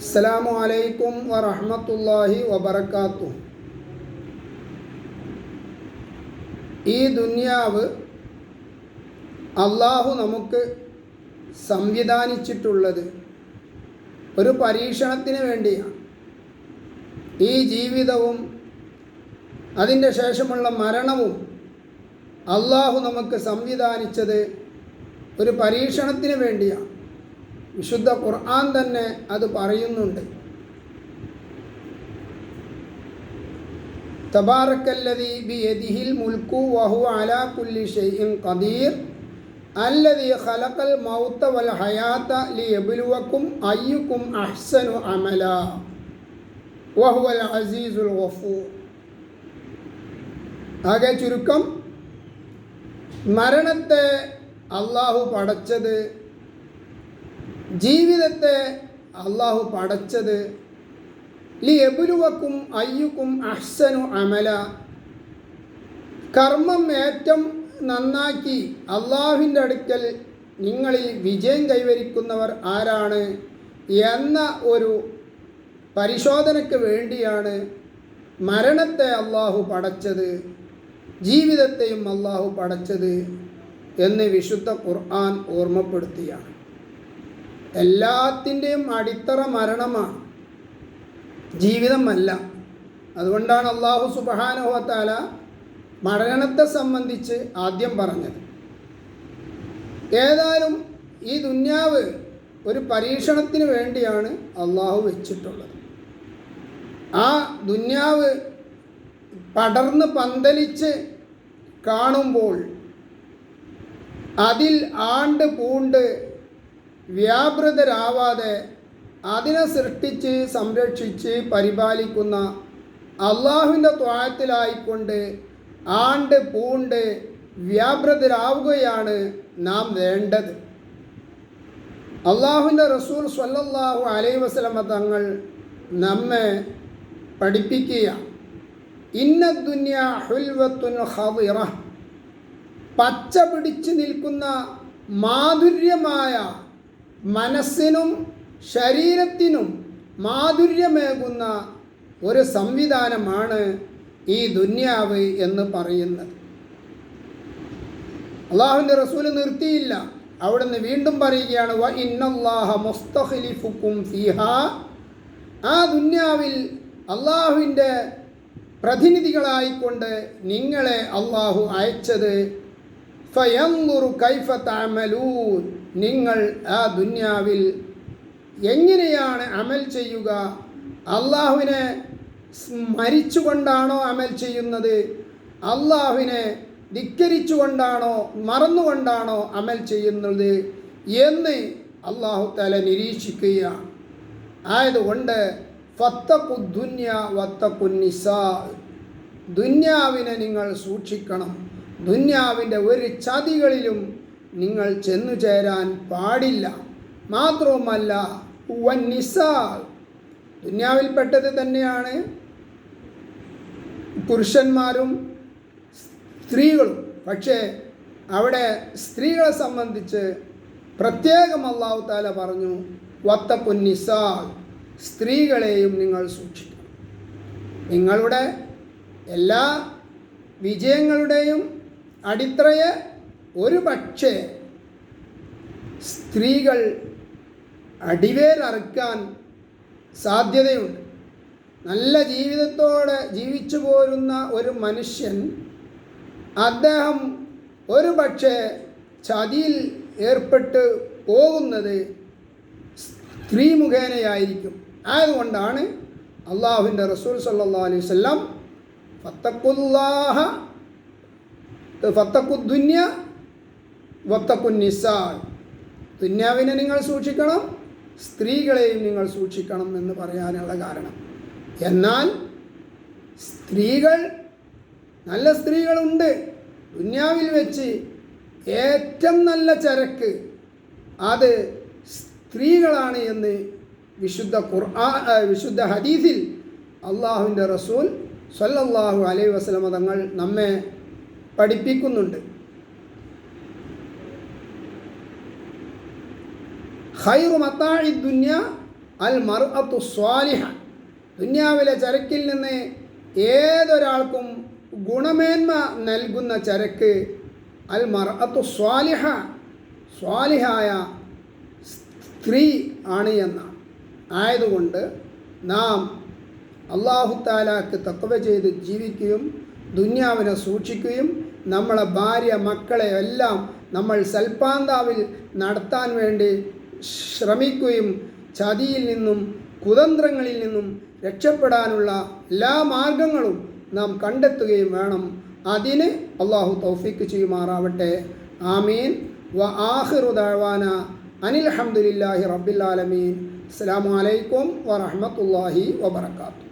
അസ്സലാമു അലൈക്കും വറഹമത്തല്ലാഹി വബറകാതുഹു ഈ ദുന്യാവ് അള്ളാഹു നമുക്ക് സംവിധാനിച്ചിട്ടുള്ളത് ഒരു പരീക്ഷണത്തിന് വേണ്ടിയാണ്. ഈ ജീവിതവും അതിന്റെ ശേഷമുള്ള മരണവും അള്ളാഹു നമുക്ക് സംവിധാനിച്ചത് ഒരു പരീക്ഷണത്തിന് വേണ്ടിയാണ്. വിശുദ്ധ ഖുർആൻ തന്നെ അത് പറയുന്നുണ്ട്. തബാറക്കല്ലതി ബിയദിഹിൽ മുൽക്കു വഹു അലാ കുല്ലി ഷൈഇൻ ഖദീർ. അല്ലതി ഖലഖൽ മൗത്ത വൽ ഹയാത്ത ലിയബ്ലുവക്കും അയ്യുക്കും അഹ്സനു അമല. വഹുവൽ അസീസുൽ ഗഫൂർ. ആകെ ചുരുക്കം മരണത്തെ അള്ളാഹു പടച്ചത് ജീവിതത്തെ അള്ളാഹു പടച്ചത് ലി എബുലുവക്കും അയ്യുക്കും അഹ്സനു അമല. കർമ്മം ഏറ്റവും നന്നാക്കി അള്ളാഹുവിന്റെ അടുക്കൽ നിങ്ങളിൽ വിജയം കൈവരിക്കുന്നവർ ആരാണ് എന്ന ഒരു പരിശോധനയ്ക്ക് വേണ്ടിയാണ് മരണത്തെ അള്ളാഹു പടച്ചത് ജീവിതത്തെയും അള്ളാഹു പടച്ചത് എന്ന് വിശുദ്ധ ഖുർആൻ ഓർമ്മപ്പെടുത്തിയാണ്. എല്ലാത്തിന്റെയും അടിത്തറ മരണമാണ്. ജീവിതമല്ല. അതുകൊണ്ടാണ് അള്ളാഹു സുബാനുഹത്താല മരണത്തെ സംബന്ധിച്ച് ആദ്യം പറഞ്ഞത്. ഏതായാലും ഈ ദുന്യാവ് ഒരു പരീക്ഷണത്തിന് വേണ്ടിയാണ് അള്ളാഹു വെച്ചിട്ടുള്ളത്. ആ ദുന്യാവ് പടർന്ന് പന്തലിച്ച് കാണുമ്പോൾ അതിൽ ആണ്ട് പൂണ്ട് വ്യാപൃതരാവാതെ അതിനെ സൃഷ്ടിച്ച് സംരക്ഷിച്ച് പരിപാലിക്കുന്ന അള്ളാഹുവിന്റെ ത്വാഴത്തിലായിക്കൊണ്ട് ആണ്ട് പൂണ്ട് വ്യാപൃതരാവുകയാണ് നാം വേണ്ടത്. അള്ളാഹുവിന്റെ റസൂൽ സ്വല്ലല്ലാഹു അലൈ വസ്ലമ തങ്ങൾ നമ്മെ പഠിപ്പിക്കുക ഇന്ന ദുന്യ ഹുൽവത്തുൻ ഹവിറ പച്ച പിടിച്ചു നിൽക്കുന്ന മാധുര്യമായ മനസ്സിനും ശരീരത്തിനും മാധുര്യമേകുന്ന ഒരു സംവിധാനമാണ് ഈ ദുന്യാവ് എന്ന് പറയുന്നത്. അള്ളാഹുവിന്റെ റസൂൽ നിർത്തിയില്ല. അവിടുന്ന് വീണ്ടും പറയുകയാണ് വ ഇന്നല്ലാഹ മുസ്തഖലിഫുക്കും ഫിഹ. ആ ദുന്യാവിൽ അള്ളാഹുവിന്റെ പ്രതിനിധികളായിക്കൊണ്ട് നിങ്ങളെ അള്ളാഹു അയച്ചത് ഫയന്നുറു കൈഫ താമലൂൻ നിങ്ങൾ ആ ദുന്യാവിൽ എങ്ങനെയാണ് അമൽ ചെയ്യുക? അള്ളാഹുവിനെ സ്മരിച്ചുകൊണ്ടാണോ അമൽ ചെയ്യുന്നത്? അള്ളാഹുവിനെ ധിക്കരിച്ചുകൊണ്ടാണോ മറന്നുകൊണ്ടാണോ അമൽ ചെയ്യുന്നത് എന്ന് അള്ളാഹു തല നിരീക്ഷിക്കുകയാണ്. ആയതുകൊണ്ട് ഫത്തക്കു ദുന്യ വത്തക്കുന്നിസാ ദുന്യാവിനെ നിങ്ങൾ സൂക്ഷിക്കണം. ദുന്യാവിന്റെ ഒരു ചതികളിലും നിങ്ങൾ ചെന്നു ചേരാൻ പാടില്ല. മാത്രവുമല്ല വന്നിസാ ദുന്യാവിൽപ്പെട്ടത് തന്നെയാണ്. പുരുഷന്മാരും സ്ത്രീകളും. പക്ഷേ അവിടെ സ്ത്രീകളെ സംബന്ധിച്ച് പ്രത്യേകം അള്ളാഹു താല പറഞ്ഞു വത്തപ്പുന്നിസാൽ സ്ത്രീകളെയും നിങ്ങൾ സൂക്ഷിക്കണം. നിങ്ങളുടെ എല്ലാ വിജയങ്ങളുടെയും അടിത്തറയെ ഒരു പക്ഷേ സ്ത്രീകൾ അടിവേരറുക്കാൻ സാധ്യതയുണ്ട്. നല്ല ജീവിതത്തോടെ ജീവിച്ചു പോരുന്ന ഒരു മനുഷ്യൻ അദ്ദേഹം ഒരു പക്ഷേ ചതിയിൽ ഏർപ്പെട്ട് പോകുന്നത് സ്ത്രീ മുഖേനയായിരിക്കും. ആയതുകൊണ്ടാണ് അള്ളാഹുവിന്റെ റസൂൽ സല്ലാ അലൈഹി വല്ലം ഫത്തക്കുല്ലാഹ ഫത്തക്കുദ്ദുന്യ വത്തക്കുന്നിസാ ദുന്യാവിനെ നിങ്ങൾ സൂക്ഷിക്കണം സ്ത്രീകളെയും നിങ്ങൾ സൂക്ഷിക്കണം എന്ന് പറയാനുള്ള കാരണം. എന്നാൽ സ്ത്രീകൾ നല്ല സ്ത്രീകളുണ്ട്. ദുന്യാവിൽ വെച്ച് ഏറ്റവും നല്ല ചരക്ക് അത് സ്ത്രീകളാണ് എന്ന് വിശുദ്ധ ഖുർആ വിശുദ്ധ ഹദീസിൽ അള്ളാഹുവിന്റെ റസൂൽ സല്ലല്ലാഹു അലൈഹി വസ്ലമതങ്ങൾ നമ്മെ പഠിപ്പിക്കുന്നുണ്ട്. ഖൈറു മത്താഴി ദുന്യ അൽ മർ അത്തു സ്വാലിഹ. ദുന്യാവിലെ ചരക്കിൽ നിന്ന് ഏതൊരാൾക്കും ഗുണമേന്മ നൽകുന്ന ചരക്ക് അൽ മർ അത്തു സ്വാലിഹ. സ്വാലിഹായ സ്ത്രീ ആണ് എന്നാണ് ആയതുകൊണ്ട് നാം അള്ളാഹുത്താലാക്ക് തത്വ ചെയ്ത് ജീവിക്കുകയും ദുന്യാവിനെ സൂക്ഷിക്കുകയും നമ്മളെ ഭാര്യ മക്കളെ എല്ലാം നമ്മൾ സൽപാന്താവിൽ നടത്താൻ വേണ്ടി ശ്രമിക്കുകയും ചതിയിൽ നിന്നും കുതന്ത്രങ്ങളിൽ നിന്നും രക്ഷപ്പെടാനുള്ള എല്ലാ മാർഗങ്ങളും നാം കണ്ടെത്തുകയും വേണം. അതിന് അള്ളാഹു തൗഫീക്ക് ചെയ്യുമാറാവട്ടെ. ആമീൻ. വ ആഹിറു അനിൽ അഹമ്മദില്ലാഹി റബ്ബിൽ ആലമീൻ. അസ്സലാമു അലൈക്കും വറഹ്മത്തുള്ളാഹി വബറകാതുഹു.